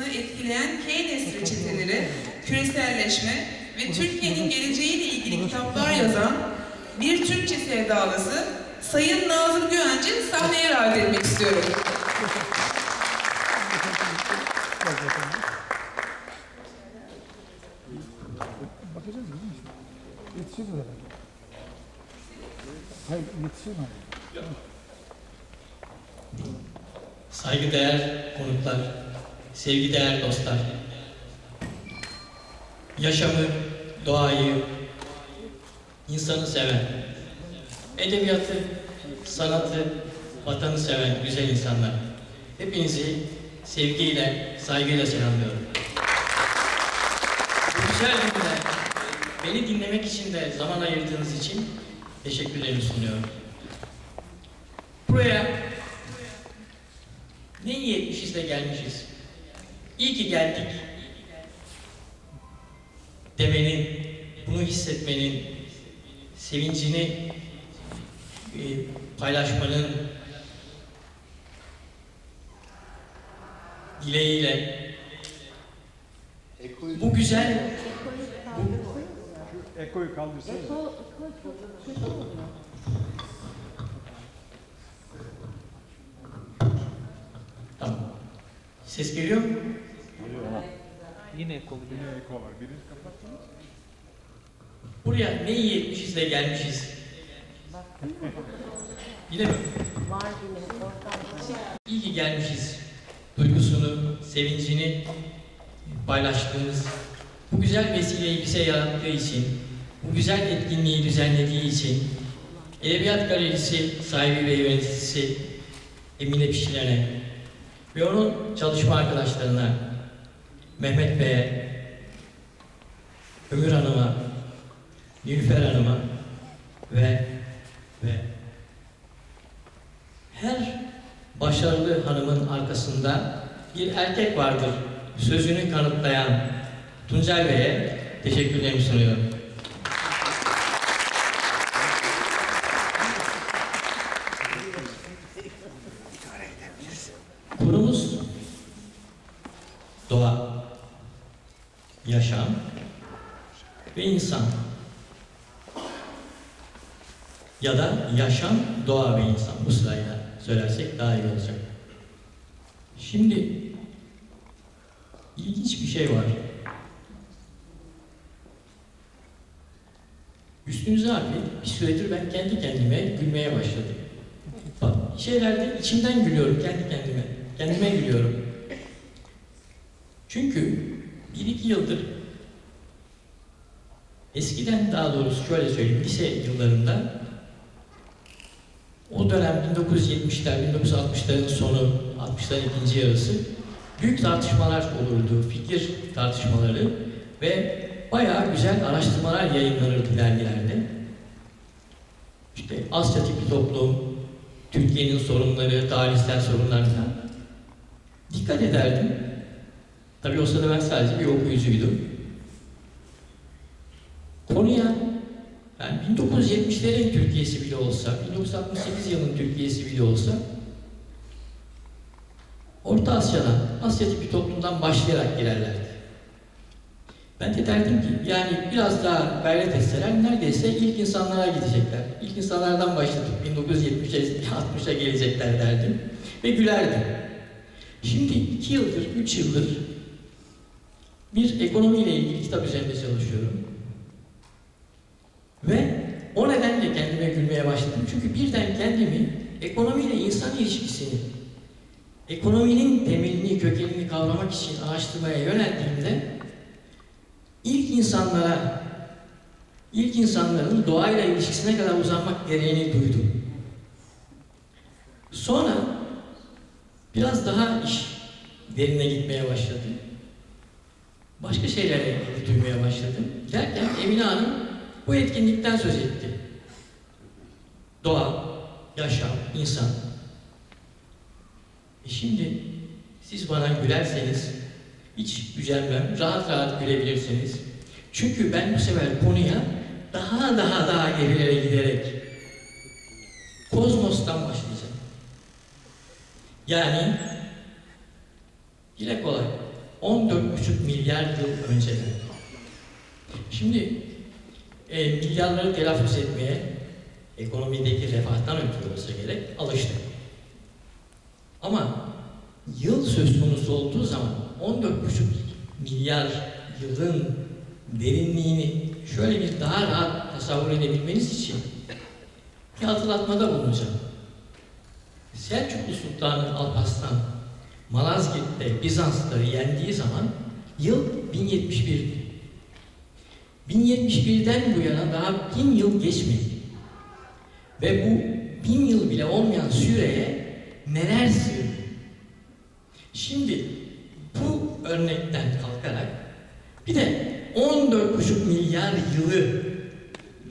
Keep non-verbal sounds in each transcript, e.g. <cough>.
yapısını etkileyen Keynes reçeteleri, küreselleşme ve Türkiye'nin geleceğiyle ilgili kitaplar yazan bir Türkçe sevdalısı Sayın Nazım Güvenci sahneye davet etmek istiyorum. Bakacağız değil mi? Yetişir herhalde. Hayır yetişir mi? Saygıdeğer konuklar, sevgideğer dostlar. Yaşamı, doğayı, insanı seven, edebiyatı, sanatı, vatanı seven güzel insanlar. Hepinizi sevgiyle, saygıyla selamlıyorum. Bu güzel günde beni dinlemek için de zaman ayırdığınız için teşekkürlerimi sunuyorum. Buraya ne iyi de gelmişiz. İyi ki geldik. Demenin, bunu hissetmenin, sevincini e, paylaşmanın dileğiyle bu güzel Ekoyu kaldırsana. tamam. Ses geliyor mu? Yine eko. Yine eko var. Birini kapatsana. Buraya ne iyi etmişiz de gelmişiz. Yine mi? Var yine. İyi ki gelmişiz. Duygusunu, sevincini paylaştığınız, bu güzel vesileyi bize yarattığı için, bu güzel etkinliği düzenlediği için, Edebiyat Galerisi sahibi ve yöneticisi Emine Pişilen'e ve onun çalışma arkadaşlarına, Mehmet Bey'e, Ömür Hanım'a, Nilüfer Hanım'a ve ve her başarılı hanımın arkasında bir erkek vardır sözünü kanıtlayan Tuncay Bey'e teşekkürlerimi sunuyorum. Konumuz doğa, yaşam ve insan. Ya da yaşam, doğa ve insan. Bu sırayla söylersek daha iyi olacak. Şimdi ilginç bir şey var. Üstünüze abi bir süredir ben kendi kendime gülmeye başladım. Bak şeylerde içimden gülüyorum kendi kendime. Kendime gülüyorum. Çünkü bir iki yıldır eskiden daha doğrusu şöyle söyleyeyim lise yıllarında o dönem 1970'ler, 1960'ların sonu, 60'ların ikinci yarısı büyük tartışmalar olurdu, fikir tartışmaları ve bayağı güzel araştırmalar yayınlanırdı dergilerde. İşte Asya tipi toplum, Türkiye'nin sorunları, tarihsel sorunlar falan. Dikkat ederdim. Tabii o sırada ben sadece bir okuyucuydum. Konuya yani 1970'lerin Türkiye'si bile olsa, 1968 yılının Türkiye'si bile olsa Orta Asya'dan, Asya tipi toplumdan başlayarak girerlerdi. Ben de derdim ki yani biraz daha gayret etseler neredeyse ilk insanlara gidecekler. İlk insanlardan başladık 1970'e 60'a gelecekler derdim ve gülerdim. Şimdi iki yıldır, üç yıldır bir ekonomiyle ilgili kitap üzerinde çalışıyorum. Ve o nedenle kendime gülmeye başladım. Çünkü birden kendimi ekonomiyle insan ilişkisini, ekonominin temelini, kökenini kavramak için araştırmaya yöneldiğimde ilk insanlara, ilk insanların doğayla ilişkisine kadar uzanmak gereğini duydum. Sonra biraz daha iş derine gitmeye başladı. Başka şeylerle duymaya başladım. Derken Emine Hanım bu etkinlikten söz etti. Doğa, yaşam, insan. E şimdi siz bana gülerseniz hiç gücenmem, rahat rahat gülebilirsiniz. Çünkü ben bu sefer konuya daha daha daha gerilere giderek kozmostan başlayacağım. Yani dile kolay. 14,5 milyar yıl önceden. Şimdi e, milyarları telaffuz etmeye ekonomideki refahtan ötürü olsa gerek alıştık. Ama yıl söz konusu olduğu zaman 14,5 milyar yılın derinliğini şöyle bir daha rahat tasavvur edebilmeniz için bir hatırlatmada bulunacağım. Selçuklu Sultanı Alparslan Malazgirt'te Bizanslıları yendiği zaman yıl 1071'di. 1071'den bu yana daha bin yıl geçmedi. Ve bu bin yıl bile olmayan süreye neler sığdı? Şimdi bu örnekten kalkarak bir de 14,5 milyar yılı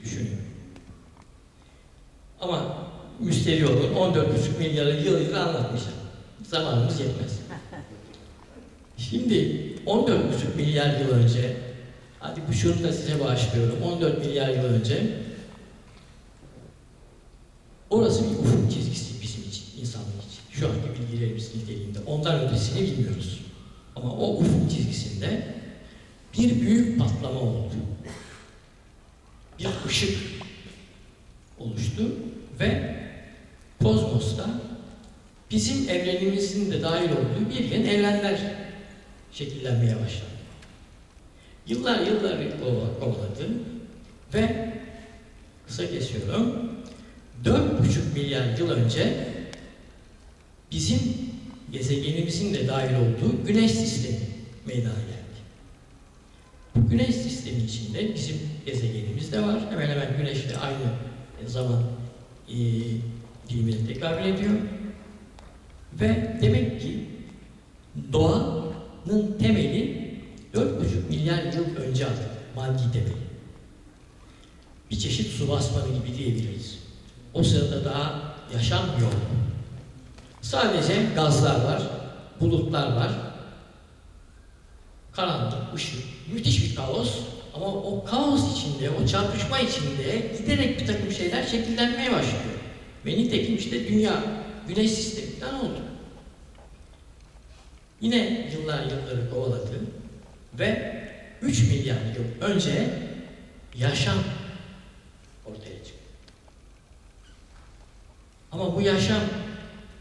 düşünün. Ama müşteri olun 14,5 milyarı yıl yıl anlatmışlar. Zamanımız yetmez. <laughs> Şimdi 14,5 milyar yıl önce hadi bu şunu da size bağışlıyorum. 14 milyar yıl önce orası bir ufuk çizgisi bizim için, insanlık için. Şu anki bilgilerimiz niteliğinde. Ondan ötesini bilmiyoruz. Ama o ufuk çizgisinde bir büyük patlama oldu. Bir ışık oluştu ve kozmosta bizim evrenimizin de dahil olduğu bir yeni evrenler şekillenmeye başladı. Yıllar yıllar kovaladı ve kısa kesiyorum 4,5 milyar yıl önce bizim gezegenimizin de dahil olduğu güneş sistemi meydana geldi. Bu güneş sistemi içinde bizim gezegenimiz de var. Hemen hemen güneşle aynı zaman e, dilimine tekabül ediyor. Ve demek ki doğanın temeli 4,5 milyar yıl önce atıldı. Maddi temeli. Bir çeşit su basmanı gibi diyebiliriz. O sırada daha yaşam yok. Sadece gazlar var, bulutlar var, karanlık, ışık, müthiş bir kaos ama o kaos içinde, o çarpışma içinde giderek bir takım şeyler şekillenmeye başlıyor. Ve nitekim işte dünya, güneş sisteminden oldu. Yine yıllar yılları kovaladı ve 3 milyar yıl önce yaşam ortaya çıktı. Ama bu yaşam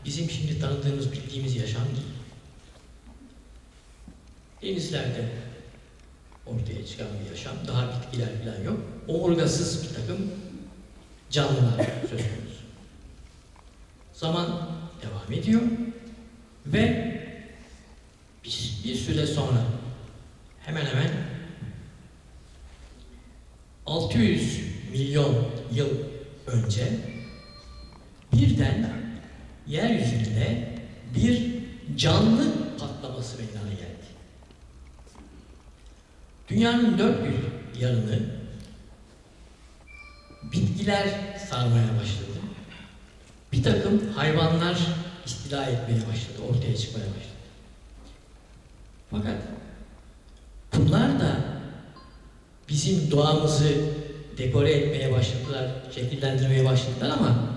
bizim şimdi tanıdığımız, bildiğimiz yaşam değil. Denizlerde ortaya çıkan bir yaşam, daha bitkiler falan yok. Omurgasız bir takım canlılar söz konusu. Zaman devam ediyor ve bir, bir süre sonra hemen hemen 600 milyon yıl önce birden yeryüzünde bir canlı patlaması meydana geldi. Dünyanın dört bir yanını bitkiler sarmaya başladı. Bir takım hayvanlar istila etmeye başladı, ortaya çıkmaya başladı. Fakat bunlar da bizim doğamızı dekore etmeye başladılar, şekillendirmeye başladılar ama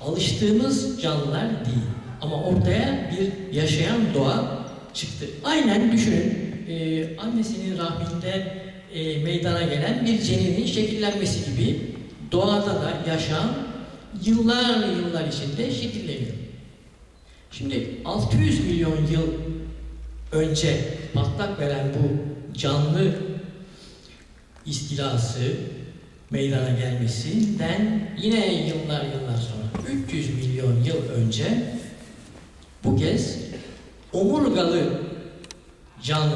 alıştığımız canlılar değil. Ama ortaya bir yaşayan doğa çıktı. Aynen düşünün, e, annesinin rahminde e, meydana gelen bir ceninin şekillenmesi gibi doğada da yaşam yıllar yıllar içinde şekilleniyor. Şimdi 600 milyon yıl önce patlak veren bu canlı istilası meydana gelmesinden yine yıllar yıllar sonra 300 milyon yıl önce bu kez omurgalı canlı